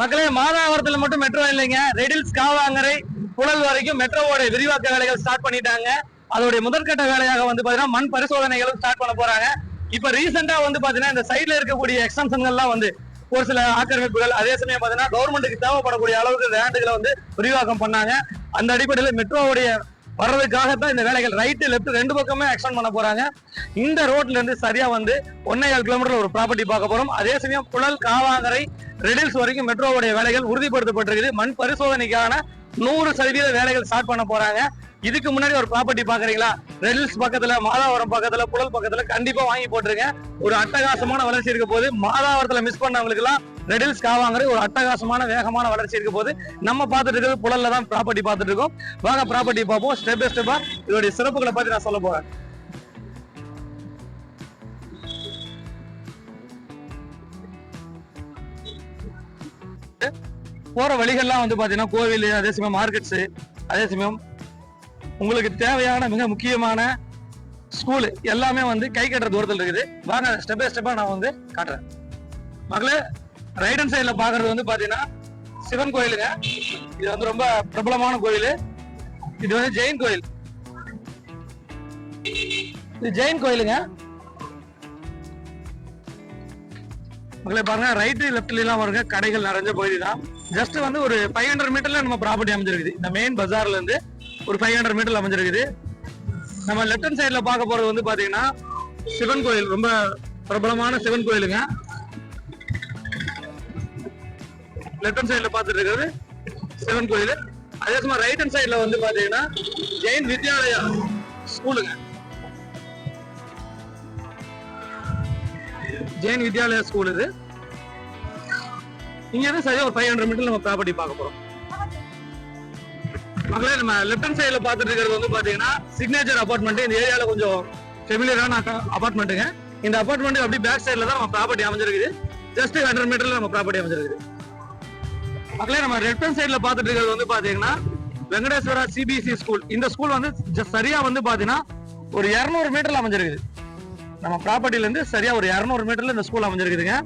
மக்களே மாதாவரத்துல மட்டும் மெட்ரோ இல்லைங்க. ரெடில்ஸ் காவாங்கரை புழல் வரைக்கும் மெட்ரோவோட விரிவாக்க வேலைகள் ஸ்டார்ட் பண்ணிட்டாங்க. அதோடைய முதற்கட்ட வேலையாக வந்து பாத்தீங்கன்னா மண் பரிசோதனைகளும் ஸ்டார்ட் பண்ண போறாங்க. இப்ப ரீசெண்டா வந்து பாத்தீங்கன்னா இந்த சைட்ல இருக்கக்கூடிய எக்ஸ்டென்ஷன்கள்லாம் வந்து ஒரு சில ஆக்கிரமிப்புகள் அதே சமயம் பாத்தீங்கன்னா கவர்மெண்ட்டுக்கு தேவைப்படக்கூடிய அளவுக்கு லேண்டுகளை வந்து விரிவாக்கம் பண்ணாங்க. அந்த அடிப்படையில் மெட்ரோவுடைய வர்றதுக்காகத்தான் இந்த வேலைகள் ரைட்டு லெஃப்ட் ரெண்டு பக்கமே எக்ஸ்டெண்ட் பண்ண போறாங்க. இந்த ரோட்ல இருந்து சரியா வந்து ஒன்னே ஏழு கிலோமீட்டர் ஒரு ப்ராப்பர்ட்டி பார்க்க போறோம். அதே சமயம் புழல் காவாங்கரை ரிடில்ஸ் வரைக்கும் மெட்ரோவுடைய வேலைகள் உறுதிப்படுத்தப்பட்டிருக்குது. மண் பரிசோதனைக்கான நூறு சதவீத வேலைகள் ஸ்டார்ட் பண்ண போறாங்க. இதுக்கு முன்னாடி ஒரு ப்ராப்பர்ட்டி பாக்குறீங்களா ரெடில்ஸ் பக்கத்துல மாதாவரம் பக்கத்துல புழல் பக்கத்துல கண்டிப்பா வாங்கி போட்டிருங்க ஒரு அட்டகாசமான வளர்ச்சி இருக்க போது மாதாவரத்துல மிஸ் பண்ணவங்களுக்கு எல்லாம் ரெடில்ஸ் காவாங்கிறது ஒரு அட்டகாசமான வேகமான வளர்ச்சி இருக்க போது நம்ம பார்த்துட்டு இருக்கிறது புழல்ல தான் ப்ராப்பர்ட்டி பார்த்துட்டு இருக்கோம். வாங்க ப்ராப்பர்ட்டி பார்ப்போம். ஸ்டெப் பை ஸ்டெப்பா இதோடைய சிறப்புகளை பத்தி நான் சொல்ல போறேன். போற வழிகள்லாம் வந்து பாத்தீங்கன்னா கோவில் அதே சமயம் மார்க்கெட்ஸ் அதே சமயம் உங்களுக்கு தேவையான மிக முக்கியமான ஸ்கூல் எல்லாமே வந்து கை கட்டுற தூரத்தில் இருக்குது. வாங்க ஸ்டெப் பை ஸ்டெப்பா நான் வந்து காட்டுறேன். மகளே ரைட் ஹண்ட் சைடில் பாக்குறது வந்து பாத்தீங்கன்னா சிவன் கோயிலுங்க. இது வந்து ரொம்ப பிரபலமான கோயில். இது வந்து ஜெயின் கோயில். இது ஜெயின் கோயிலுங்க. மக்களை பாருங்க ரைட்டு லெஃப்ட்ல எல்லாம் பாருங்க கடைகள் நிறைஞ்ச பகுதி தான். ஜஸ்ட் வந்து ஒரு ஃபைவ் ஹண்ட்ரட் மீட்டர்ல நம்ம ப்ராப்பர்ட்டி அமைஞ்சிருக்குது. இந்த மெயின் பஜார்ல இருந்து ஒரு ஃபைவ் ஹண்ட்ரட் மீட்டர்ல அமைஞ்சிருக்குது. நம்ம லெஃப்ட் ஹண்ட் சைட்ல பார்க்க போறது வந்து பாத்தீங்கன்னா சிவன் கோயில். ரொம்ப பிரபலமான சிவன் கோயிலுங்க. லெஃப்ட் ஹண்ட் சைட்ல பார்த்துட்டு இருக்கிறது சிவன் கோயில். அதே சமயம் ரைட் ஹண்ட் சைட்ல வந்து பாத்தீங்கன்னா ஜெயின் வித்யாலயா ஸ்கூலுங்க. ஜெயின் வித்யாலயா ஸ்கூல் இது. இங்க இருந்து சரியா ஒரு ஃபைவ் ஹண்ட்ரட் மீட்டர் நம்ம ப்ராப்பர்ட்டி பார்க்க போறோம். மக்களே நம்ம லெஃப்ட் ஹேண்ட் சைடுல பார்த்துட்டு இருக்கிறது வந்து பாத்தீங்கன்னா சிக்னேச்சர் அபார்ட்மெண்ட் இந்த ஏரியால கொஞ்சம் ஃபெமிலியரான அபார்ட்மெண்ட்டுங்க இந்த அபார்ட்மெண்ட் அப்படி பேக் சைடுல தான் நம்ம ப்ராப்பர்ட்டி அமைஞ்சிருக்குது. ஜஸ்ட் ஹண்ட்ரட் மீட்டர்ல நம்ம ப்ராப்பர்ட்டி அமைஞ்சிருக்குது. மக்களே நம்ம லெஃப்ட் ஹேண்ட் சைடுல பார்த்துட்டு இருக்கிறது வந்து பாத்தீங்கன்னா வெங்கடேஸ்வரா சிபிஎஸ்சி ஸ்கூல் இந்த ஸ்கூல் வந்து just சரியா வந்து பாத்தீங்கன்னா ஒரு இருநூறு மீட்டர்ல அமைஞ்சிருக்குது. நம்ம ப்ராப்பர்ட்டிலேருந்து சரியாக ஒரு இரநூறு மீட்டரில் இந்த ஸ்கூல் அமைஞ்சிருக்குதுங்க.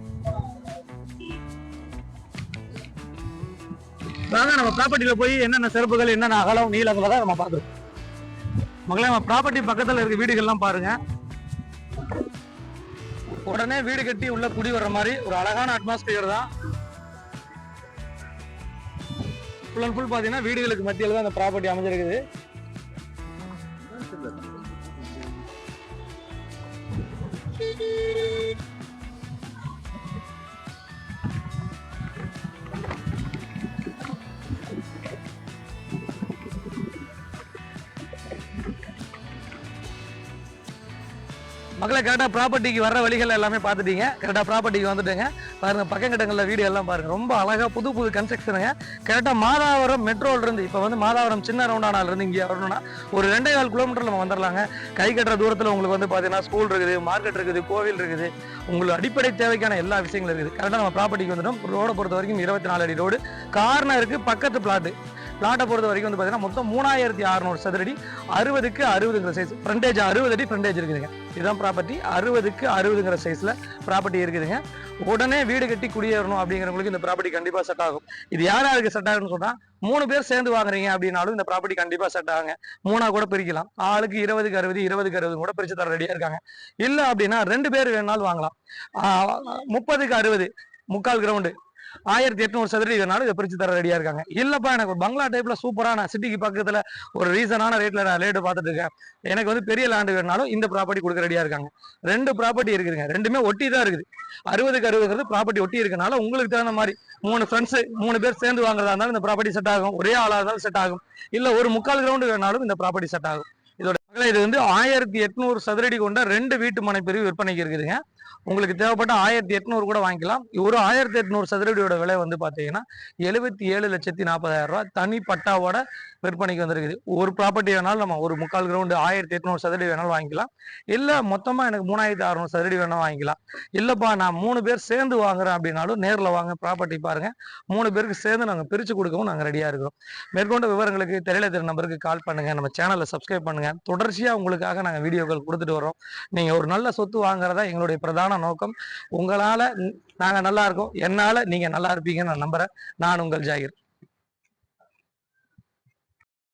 வாங்க நம்ம ப்ராப்பர்ட்டியில் போய் என்னென்ன சிறப்புகள் என்னென்ன அகலம் நீளங்களை நம்ம பார்க்குறோம் மகளே நம்ம ப்ராப்பர்ட்டி பக்கத்தில் இருக்க வீடுகள்லாம் பாருங்கள் உடனே வீடு கட்டி உள்ள குடி வர்ற மாதிரி ஒரு அழகான அட்மாஸ்பியர் தான். ஃபுல் அண்ட் ஃபுல் பார்த்தீங்கன்னா வீடுகளுக்கு மத்தியில் தான் அந்த ப்ராப்பர்ட்டி அமைஞ்சிருக்குது. Música மக்களை கரெக்டாக ப்ராப்பர்ட்டிக்கு வர வழிகள் எல்லாமே பார்த்துட்டீங்க. கரெக்டாக ப்ராப்பர்ட்டிக்கு வந்துட்டுங்க. பாருங்க பக்கங்கிட்டங்களில் வீடியோ எல்லாம் பாருங்க. ரொம்ப அழகாக புது புது கன்ஸ்ட்ரக்ஷனுங்க கரெக்டாக மாதாவரம் மெட்ரோல இருந்து இப்போ வந்து மாதாவரம் சின்ன ரவுண்டானாலிருந்து இங்கே வரணும்னா ஒரு ரெண்டே கால் கிலோமீட்டர் நம்ம வந்துடலாங்க கை கட்டுற தூரத்தில் உங்களுக்கு வந்து பார்த்தீங்கன்னா ஸ்கூல் இருக்குது மார்க்கெட் இருக்குது கோவில் இருக்குது. உங்களுக்கு அடிப்படை தேவைக்கான எல்லா விஷயங்களும் இருக்குது. கரெக்டாக நம்ம ப்ராப்பர்ட்டிக்கு வந்துடும் ரோடை பொறுத்த வரைக்கும் இருபத்தி நாலு அடி ரோடு கார்னருக்கு பக்கத்து பிளாட்டு பிளாட்டை பொறுத்த வரைக்கும் வந்து பார்த்தீங்கன்னா மொத்தம் மூணாயிரத்தி அறுநூறு சதுரடி. அறுபதுக்கு அறுபதுங்கிற சைஸ் ஃப்ரண்டேஜ் அறுபது அடி ஃப்ரண்டேஜ் இருக்குதுங்க. இதுதான் ப்ராப்பர்ட்டி அறுபதுக்கு அறுபதுங்கிற சைஸில் ப்ராப்பர்ட்டி இருக்குதுங்க. உடனே வீடு கட்டி குடியேறணும் அப்படிங்கிறவங்களுக்கு இந்த ப்ராப்பர்ட்டி கண்டிப்பாக செட் ஆகும். இது யார் யாருக்கு செட் ஆகும்னு சொன்னால் மூணு பேர் சேர்ந்து வாங்குறீங்க அப்படின்னாலும் இந்த ப்ராப்பர்ட்டி கண்டிப்பாக செட் ஆகுங்க. மூணா கூட பிரிக்கலாம். ஆளுக்கு இருபதுக்கு அறுபது இருபதுக்கு அறுபது கூட பிரிச்சு தர ரெடியாக இருக்காங்க. இல்லை அப்படின்னா ரெண்டு பேர் வேணாலும் வாங்கலாம். முப்பதுக்கு அறுபது முக்கால் கிரவுண்டு ஆயிரத்தி எட்நூறு சதுரடி வேணாலும் இதை பிரிச்சு தர ரெடியா இருக்காங்க. இல்லப்பா எனக்கு ஒரு பங்களா டைப்ல சூப்பரான சிட்டிக்கு பக்கத்துல ஒரு ரீசனான ரேட்ல நான் லேட்டு பார்த்துட்டு இருக்கேன். எனக்கு வந்து பெரிய லேண்டு வேணாலும் இந்த ப்ராப்பர்ட்டி கொடுக்க ரெடியா இருக்காங்க. ரெண்டு ப்ராப்பர்ட்டி இருக்குதுங்க. ரெண்டுமே ஒட்டி தான் இருக்குது. அறுபதுக்கு அறுபதுங்கிறது ப்ராப்பர்ட்டி ஒட்டி இருக்கனால உங்களுக்கு தகுந்த மாதிரி மூணு ஃப்ரெண்ட்ஸ் மூணு பேர் சேர்ந்து வாங்குறதா இருந்தாலும் இந்த ப்ராப்பர்ட்டி செட் ஆகும். ஒரே ஆளாக இருந்தாலும் செட் ஆகும். இல்ல ஒரு முக்கால் கிரவுண்டு வேணாலும் இந்த ப்ராப்பர்ட்டி செட் ஆகும். இதோட இது வந்து ஆயிரத்தி எட்நூறு சதுரடி கொண்ட ரெண்டு வீட்டு மனை பிரிவு விற்பனைக்கு இருக்குதுங்க. உங்களுக்கு தேவைப்பட்ட ஆயிரத்தி எட்நூறு கூட வாங்கிக்கலாம். ஒரு ஆயிரத்தி எட்நூறு சதுரடியோட விலை வந்து பார்த்தீங்கன்னா எழுபத்தி ஏழு லட்சத்தி நாற்பதாயிரம் ரூபாய் தனி பட்டாவோட விற்பனைக்கு வந்திருக்குது. ஒரு ப்ராப்பர்ட்டி வேணாலும் நம்ம ஒரு முக்கால் கிரவுண்டு ஆயிரத்தி எட்நூறு சதுரடி வேணாலும் வாங்கிக்கலாம். இல்லை மொத்தமாக எனக்கு மூணாயிரத்தி அறுநூறு சதுரடி வேணாலும் வாங்கிக்கலாம். இல்லைப்பா நான் மூணு பேர் சேர்ந்து வாங்குறேன் அப்படின்னாலும் நேரில் வாங்க ப்ராப்பர்ட்டி பாருங்க. மூணு பேருக்கு சேர்ந்து நாங்கள் பிரித்து கொடுக்கவும் நாங்கள் ரெடியாக இருக்கிறோம். மேற்கொண்ட விவரங்களுக்கு தெரியல திரு நம்பருக்கு கால் பண்ணுங்க. நம்ம சேனலை சப்ஸ்கிரைப் பண்ணுங்க. தொடர்ச்சியாக உங்களுக்காக நாங்கள் வீடியோக்கள் கொடுத்துட்டு வரோம் நீங்கள் ஒரு நல்ல சொத்து வாங்குறதா எங்களுடைய பிரதான பிரதான நோக்கம். உங்களால நாங்க நல்லா இருக்கோம். என்னால நீங்க நல்லா இருப்பீங்கன்னு நான் நம்புறேன். நான் உங்கள் ஜாகிர்.